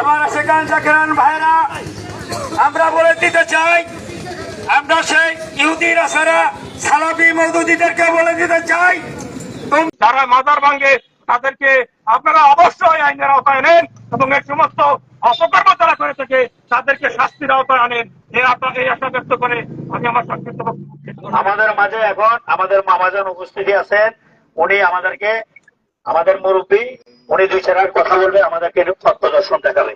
আমার সেখান জাকেরান ভাইরা। আমরা বলে দিতে চাই আমরা সেই ইহুদি রাসারা সালাবি মৌদুদিদেরকে বলে দিতে চাই। যারা মাজার ভাঙ্গে তাদেরকে আপনারা অবশ্যই আইনের আওতায় নেন এবং এই সমস্ত অপকর্ম যারা করে থাকে তাদেরকে শাস্তির আওতায় আনেন। এই আপনাকে এই আশা ব্যক্ত করে আমি আমার সংক্ষিপ্ত। আমাদের মাঝে এখন আমাদের মামাজান উপস্থিতি আছেন। উনি আমাদেরকে আমাদের মুরব্বী উনি দুই চার কথা বলবে, আমাদেরকে তত্ত্ব দর্শন দেখাবে।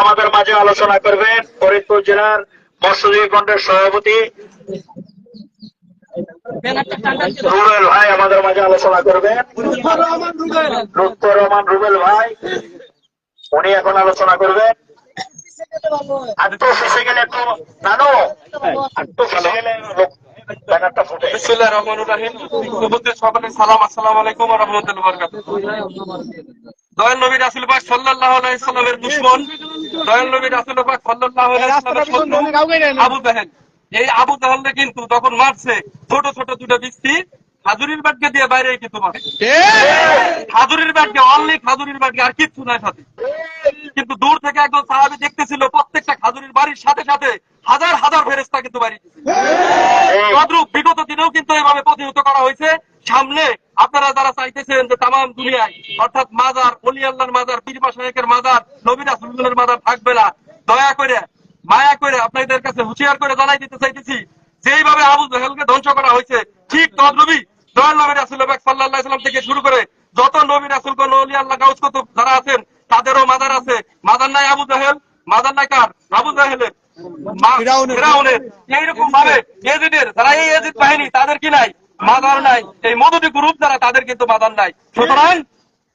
আমাদের মাঝে আলোচনা করবেন ফরিদপুর জেলার মৎস্যজীবী ফ্রন্টের সভাপতি। রুবেল ভাই আমাদের মাঝে আলোচনা করবেন। লুৎফর রহমান রুবেল ভাই, উনি এখন আলোচনা করবেন। আটটো ফেসে গেলে তো নানো আটটো ফেসে গেলে ব্যানারটা ফুটে। বিসমিল্লাহির রহমানির রহিম। উপস্থিত সকলে সালাম আসসালামু আলাইকুম ওয়া রাহমাতুল্লাহি দয়াল নবী রাসূল পাক সাল্লাল্লাহু আলাইহি সাল্লামের দুশমন দয়াল নবী রাসূল পাক সাল্লাল্লাহু আলাইহি সাল্লামের আবু জাহেল। এই আবু জাহেলকে কিন্তু তখন মারছে ছোট ছোট দুটো বৃষ্টি হাজুরির বাটকে দিয়ে বাইরে কিন্তু মারে হাজুরির বাটকে অনলি খাজুরির বাটকে আর কিচ্ছু নাই সাথে। কিন্তু দূর থেকে একদম সাহাবি দেখতেছিল প্রত্যেকটা খাজুরির বাড়ির সাথে সাথে হাজার হাজার ফেরেস্তা কিন্তু বাড়ি তদ্রুপ বিগত দিনেও কিন্তু এভাবে প্রতিহত করা হয়েছে। সামনে আপনারা যারা চাইতেছেন যে তাম দুনিয়ায় অর্থাৎ মাজার অলি আল্লাহর মাজার পীরমা সাহেবের মাজার নবীন রাসুলের মাজার থাকবে না। দয়া করে মায়া করে আপনাদের কাছে হুঁশিয়ার করে জানাই দিতে চাইতেছি যেইভাবে আবু জাহেলকে ধ্বংস করা হয়েছে ঠিক তদ্রুপই দয়াল নবী রাসুল সাল্লাহ সাল্লাম থেকে শুরু করে যত নবী রাসুল কোন অলি আল্লাহ গাউস কুতুব যারা আছেন তাদেরও মাজার আছে। মাজার নাই আবু জাহেল মাজার নাই কার? আবু জাহেলের। এইরকম ভাবে এজিদের যারা এই এজিদ বাহিনী তাদের কি নাই? মাদার নাই এই মদুদি গ্রুপ যারা তাদের কিন্তু মাদার নাই। সুতরাং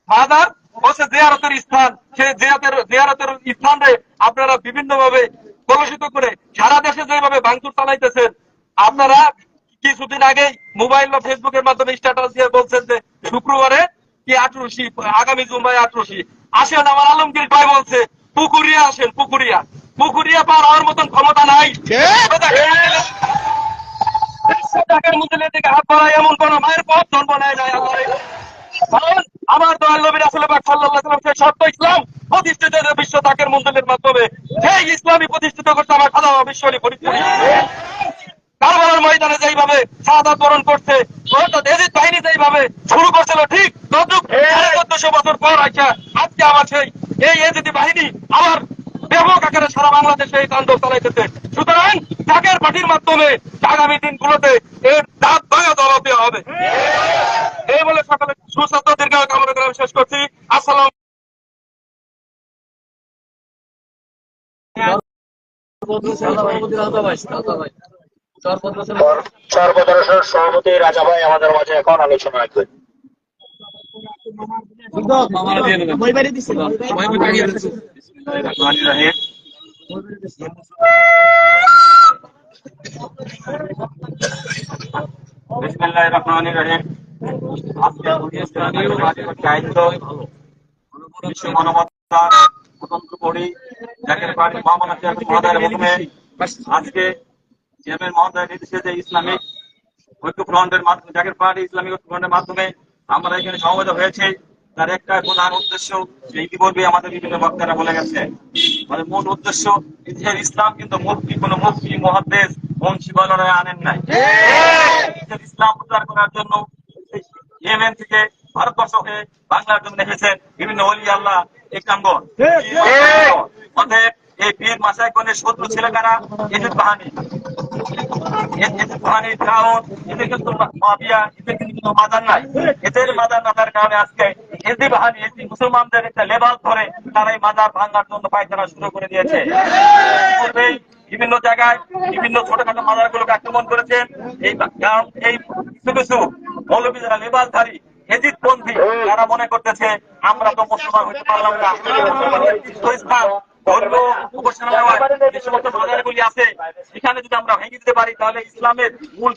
মাদার হচ্ছে জিয়ারতের স্থান। সেই জিয়ারতের জিয়ারতের স্থানে আপনারা বিভিন্ন ভাবে কলুষিত করে সারা দেশে যেভাবে ভাঙচুর চালাইতেছেন আপনারা কিছুদিন আগে মোবাইল বা ফেসবুকের মাধ্যমে স্ট্যাটাস দিয়ে বলছেন যে শুক্রবারে কি আটরশি আগামী জুম্মায় আটরশি। আসেন আমার আলমগীর ভাই বলছে পুকুরিয়া আসেন পুকুরিয়া। পুকুরিয়া পার হওয়ার মতন ক্ষমতা নাই। মায়ের পথ জন্ম নেয় নাই কারণ আমার দয়াল নবীর আসলে পাক সাল্লাল্লাহু আলাইহি সত্য ইসলাম প্রতিষ্ঠিত বিশ্ব তাকের মন্দিরের মাধ্যমে সেই ইসলামই প্রতিষ্ঠিত করতে আমার খাদা বিশ্বরী ফরিদপুর কারবালার ময়দানে যেইভাবে সাদা বরণ করছে, অর্থাৎ বাহিনী যেইভাবে শুরু করছিল, ঠিক চোদ্দশো বছর পর আইসা আজকে আমার সেই এই এজিদি বাহিনী আবার ব্যাপক আকারে সারা বাংলাদেশে এই তাণ্ডব চালাইতেছে। সুতরাং ত্যাগের পার্টির মাধ্যমে আগামী দিনগুলোতে এর দাঁত দেওয়া হবে। এই বলে সকলে সুস্বাস্থ্য দীর্ঘ কামনা করে আমি শেষ করছি। আসসালাম সর্বদর্শন সভাপতি রাজা ভাই আমাদের মাঝে এখন আলোচনা রাখবেন। ইসলামিক মাধ্যমে জাকের ইসলামিক মাধ্যমে আমরা এখানে সমবেত হয়েছে তার একটা প্রধান উদ্দেশ্য যে ইতিপূর্বে আমাদের বিভিন্ন বক্তারা বলে গেছে আমাদের মূল উদ্দেশ্য ইসলাম কিন্তু মুক্তি কোন মুক্তি মহাদেশ বংশী বলরায় আনেন নাই ইসলাম প্রচার করার জন্য ইয়েমেন থেকে ভারতবর্ষ হয়ে বাংলার জন্য এসেছেন বিভিন্ন অলি আল্লাহ অতএব এই মাসাইগণের শত্রু ছিল কারা? এদের বাহানি। বাহানি ফেরাউন এদের কিন্তু মাফিয়া এদের কিন্তু মাদার নাই। এদের মাদার না থাকার কারণে আজকে এদি বাহানি এদি মুসলমানদের একটা লেবাল ধরে তারা এই মাদার ভাঙার জন্য পায়খানা শুরু করে দিয়েছে। বিভিন্ন জায়গায় বিভিন্ন ছোটখাটো মাদার গুলোকে আক্রমণ করেছেন এই কিছু কিছু মৌলবী যারা তারা মনে করতেছে, আমরা তো মুসলমান হইতে পারলাম না। তাহলে ইসলামের মূল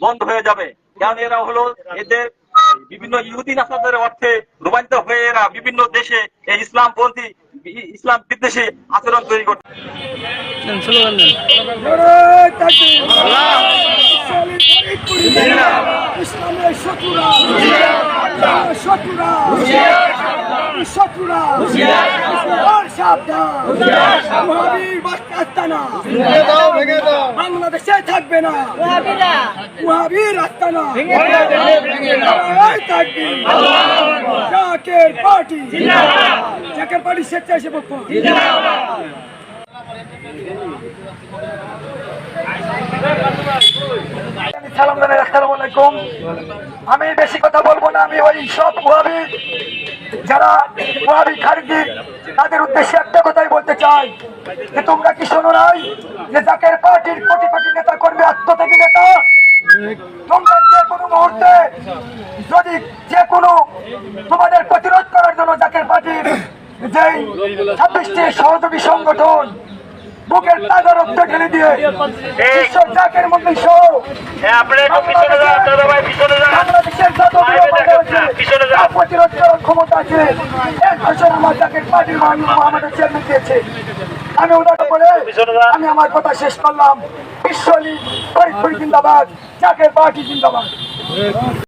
বন্ধ হয়ে যাবে। কারণ এরা হলো এদের বিভিন্ন ইহুদি নাসাদের অর্থে রূপান্তরিত হয়ে এরা বিভিন্ন দেশে এই ইসলাম পন্থী ইসলাম বিদ্বেষী আচরণ তৈরি করছে দেন স্লোগান দেন। বাংলাদেশে থাকবে না। মহাবীর আস্তানা থাকবে পার্টি আমি বেশি কথা বলব না, আমি ওই সব ওয়াবি যারা ওয়াবি খারিজি তাদের উদ্দেশ্যে একটা কথাই বলতে চাই, যে তোমরা কি শোনো নাই যে জাকের পার্টির কোটি কোটি নেতা কর্মী, আত্মত্যাগী নেতা? তোমরা যে কোনো মুহূর্তে যদি যে কোনো তোমাদের প্রতিরোধ করার জন্য জাকের পার্টির যেই ছাব্বিশটি সহযোগী সংগঠন বুকের তাজা রক্ত ঢেলে দিয়ে জাকের সহ বাংলাদেশের যত প্রতিরোধ করার ক্ষমতা আছে। এক আমার জাকের পার্টির মানুষ আমাদের চেয়ারম্যান দিয়েছে। আমি উদাহরণ বলে আমি আমার কথা শেষ করলাম। বিশ্ব লীগ ফরিদপুর জিন্দাবাদ জাকের পার্টি জিন্দাবাদ।